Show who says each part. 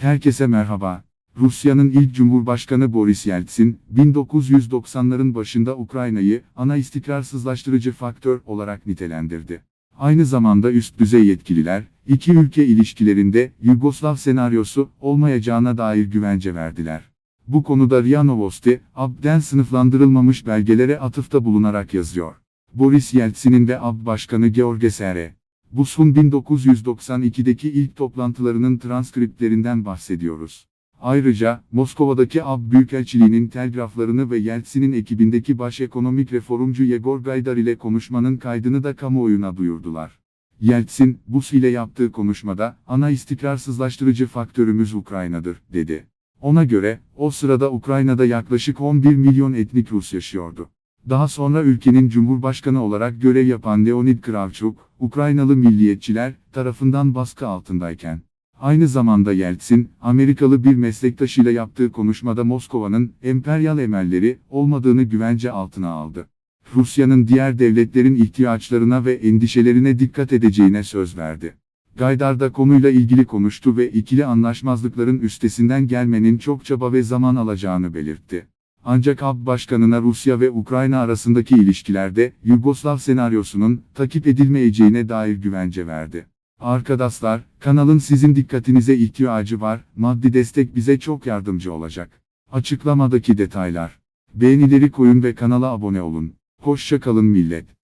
Speaker 1: Herkese merhaba. Rusya'nın ilk Cumhurbaşkanı Boris Yeltsin, 1990'ların başında Ukrayna'yı ana istikrarsızlaştırıcı faktör olarak nitelendirdi. Aynı zamanda üst düzey yetkililer, iki ülke ilişkilerinde Yugoslav senaryosu olmayacağına dair güvence verdiler. Bu konuda RIA Novosti, AB'den sınıflandırılmamış belgelere atıfta bulunarak yazıyor. Boris Yeltsin'in ve AB Başkanı George S.R. Bush'un 1992'deki ilk toplantılarının transkriptlerinden bahsediyoruz. Ayrıca, Moskova'daki AB Büyükelçiliğinin telgraflarını ve Yeltsin'in ekibindeki baş ekonomik reformcu Yegor Gaydar ile konuşmanın kaydını da kamuoyuna duyurdular. Yeltsin, Bush ile yaptığı konuşmada, ana istikrarsızlaştırıcı faktörümüz Ukrayna'dır, dedi. Ona göre, o sırada Ukrayna'da yaklaşık 11 milyon etnik Rus yaşıyordu. Daha sonra ülkenin cumhurbaşkanı olarak görev yapan Leonid Kravchuk, Ukraynalı milliyetçiler tarafından baskı altındayken, aynı zamanda Yeltsin, Amerikalı bir meslektaşıyla yaptığı konuşmada Moskova'nın emperyal emelleri olmadığını güvence altına aldı. Rusya'nın diğer devletlerin ihtiyaçlarına ve endişelerine dikkat edeceğine söz verdi. Gaydar da konuyla ilgili konuştu ve ikili anlaşmazlıkların üstesinden gelmenin çok çaba ve zaman alacağını belirtti. Ancak AB Başkanı'na Rusya ve Ukrayna arasındaki ilişkilerde Yugoslav senaryosunun takip edilmeyeceğine dair güvence verdi. Arkadaşlar, kanalın sizin dikkatinize ihtiyacı var, maddi destek bize çok yardımcı olacak. Açıklamadaki detaylar. Beğenileri koyun ve kanala abone olun. Hoşça kalın millet.